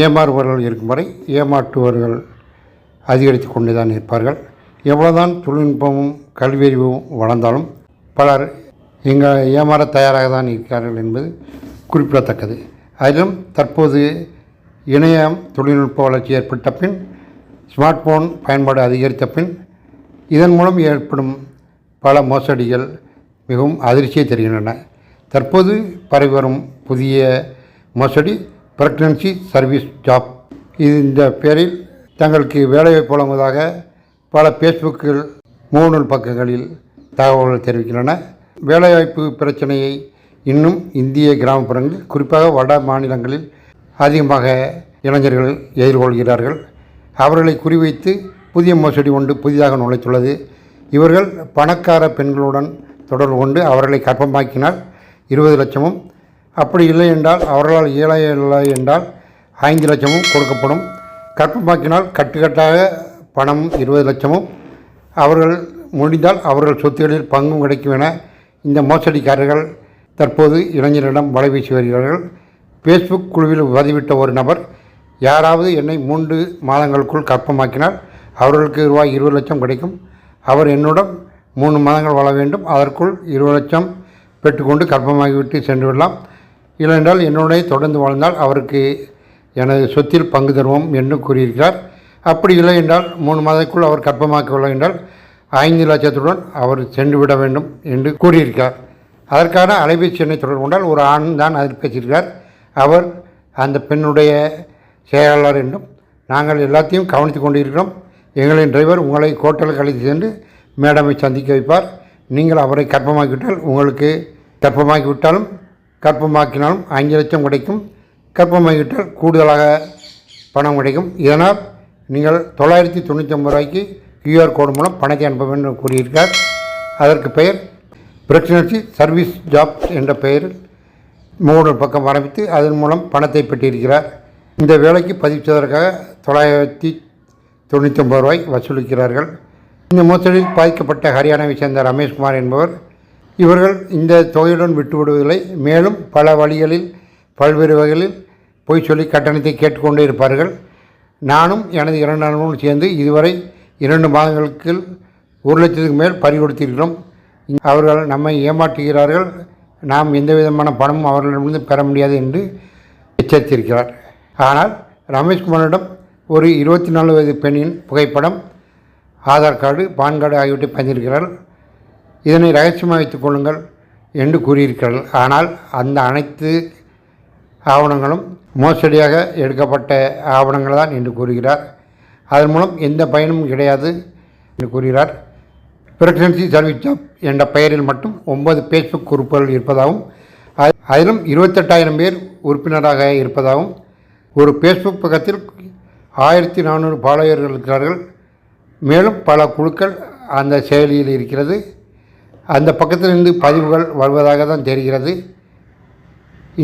ஏமாறுபவர்கள் இருக்கும் வரை ஏமாற்றுபவர்கள் அதிகரித்து கொண்டு தான் இருப்பார்கள். எவ்வளோதான் தொழில்நுட்பமும் கல்வியறிவும் வளர்ந்தாலும் பலர் எங்கள் ஏமாற தயாராக தான் இருக்கிறார்கள் என்பது குறிப்பிடத்தக்கது. அதிலும் தற்போது இணையம் தொழில்நுட்ப வளர்ச்சி ஏற்பட்ட பின் ஸ்மார்ட் ஃபோன் பயன்பாடு அதிகரித்த பின் இதன் மூலம் ஏற்படும் பல மோசடிகள் மிகவும் அதிர்ச்சியை தருகின்றன. தற்போது பரவி வரும் புதிய மோசடி ப்ரெக்னன்சி சர்வீஸ் ஜாப். இது இந்த பேரில் தங்களுக்கு வேலைவாய்ப்பு வழங்குவதாக பல ஃபேஸ்புக்கில் முகநூல் பக்கங்களில் தகவல்கள் தெரிவிக்கின்றன. வேலைவாய்ப்பு பிரச்சனையை இன்னும் இந்திய கிராமப்புறங்களில் குறிப்பாக வட மாநிலங்களில் அதிகமாக இளைஞர்கள் எதிர்கொள்கிறார்கள். அவர்களை குறிவைத்து புதிய மோசடி ஒன்று புதிதாக நுழைத்துள்ளது. இவர்கள் பணக்கார பெண்களுடன் தொடர்பு கொண்டு அவர்களை கற்பமாக்கினால் இருபது லட்சமும் அப்படி இல்லை என்றால் அவர்களால் இயல இல்லை என்றால் ஐந்து லட்சமும் கொடுக்கப்படும். கற்பமாக்கினால் கட்டுக்கட்டாக பணம் இருபது லட்சமும். அவர்கள் முடிந்தால் அவர்கள் சொத்துகளில் பங்கும் கிடைக்கும் என இந்த மோசடிக்காரர்கள் தற்போது இளைஞரிடம் வலை வீசி வருகிறார்கள். ஃபேஸ்புக் குழுவில் பதிவிட்ட ஒரு நபர் யாராவது என்னை மூன்று மாதங்களுக்குள் கற்பமாக்கினால் அவர்களுக்கு ரூபாய் இருபது லட்சம் கிடைக்கும். அவர் என்னுடன் மூணு மாதங்கள் வாழ வேண்டும். அதற்குள் இருபது லட்சம் பெற்றுக்கொண்டு கற்பமாகிவிட்டு சென்று விடலாம். இல்லையென்றால் என்னுடைய தொடர்ந்து வாழ்ந்தால் அவருக்கு எனது சொத்தில் பங்கு தருவோம் என்று கூறியிருக்கிறார். அப்படி இல்லை என்றால் மூணு மாதத்துக்குள் அவர் கற்பமாக்கவில்லை என்றால் ஐந்து லட்சத்துடன் அவர் சென்று விட வேண்டும் என்று கூறியிருக்கிறார். அதற்கான அலைபேசி எண்ணை தொடர்பு கொண்டால் ஒரு ஆண் தான் அதில் பேசியிருக்கிறார். அவர் அந்த பெண்ணுடைய செயலாளர் என்றும் நாங்கள் எல்லாத்தையும் கவனித்து கொண்டிருக்கிறோம். எங்களின் டிரைவர் உங்களை ஹோட்டலுக்கு அழைத்து சென்று மேடமை சந்திக்க வைப்பார். நீங்கள் அவரை கற்பமாக்கிவிட்டால் உங்களுக்கு கர்ப்பமாக்கிவிட்டாலும் கற்பமாக்கினாலும் அஞ்சு லட்சம் கிடைக்கும். கர்ப்பமாகிவிட்டால் கூடுதலாக பணம் கிடைக்கும். இதனால் நீங்கள் தொள்ளாயிரத்தி தொண்ணூற்றி ஒம்பது ரூபாய்க்கு கியூஆர் கோடு மூலம் பணத்தை அனுப்ப வேண்டும் என்று கூறியிருக்கார் அதற்கு பெயர் பிரெக்னன்சி சர்வீஸ் ஜாப்ஸ் என்ற பெயரில் மூணு பக்கம் ஆரம்பித்து அதன் மூலம் பணத்தை பெற்றிருக்கிறார். இந்த வேலைக்கு பதிவு செய்வதற்காக தொள்ளாயிரத்தி தொண்ணூற்றி ஒம்பது ரூபாய் வசூலிக்கிறார்கள். இந்த மோசடியில் பாதிக்கப்பட்ட ஹரியானாவை சேர்ந்த ரமேஷ்குமார் என்பவர் இவர்கள் இந்த தொகையுடன் விட்டுவிடுவதில்லை. மேலும் பல வழிகளில் பல்வேறு வகைகளில் பொய் சொல்லி கட்டணத்தை கேட்டுக்கொண்டே இருப்பார்கள். நானும் எனது இரண்டு நண்பர்களும் சேர்ந்து இதுவரை இரண்டு மாதங்களுக்கு ஒரு லட்சத்துக்கு மேல் பறிகொடுத்திருக்கிறோம் அவர்கள் நம்மை ஏமாற்றுகிறார்கள். நாம் எந்த விதமான பணமும் அவர்களிடமிருந்து பெற முடியாது என்று எச்சரித்திருக்கிறார். ஆனால் ரமேஷ்குமாரிடம் ஒரு இருபத்தி நாலு வயது பெண்ணின் புகைப்படம் ஆதார் கார்டு பான் கார்டு ஆகியவற்றை பதிந்திருக்கிறார் இதனை ரகசியமாக வைத்துக் கொள்ளுங்கள் என்று கூறியிருக்கிறார்கள். ஆனால் அந்த அனைத்து ஆவணங்களும் மோசடியாக எடுக்கப்பட்ட ஆவணங்கள் தான் என்று கூறுகிறார். அதன் மூலம் எந்த பயனும் கிடையாது என்று கூறுகிறார். பிரெக்னன்சி சர்வீஸ் ஜாப் என்ற பெயரில் மட்டும் ஒன்பது ஃபேஸ்புக் குரூப்புகள் இருப்பதாகவும் அதிலும் இருபத்தெட்டாயிரம் பேர் உறுப்பினராக இருப்பதாகவும் ஒரு ஃபேஸ்புக் பக்கத்தில் ஆயிரத்தி நானூறு ஃபாலோயர்கள் இருக்கிறார்கள். மேலும் பல குழுக்கள் அந்த செயலியில் இருக்கிறது. அந்த பக்கத்திலிருந்து பதிவுகள் வருவதாக தான் தெரிகிறது.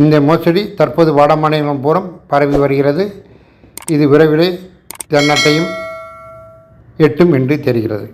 இந்த மோசடி தற்போது வட மாநிலம் பூரம் பரவி வருகிறது. இது விரைவிலே தென்னாட்டையும் எட்டும் என்று தெரிகிறது.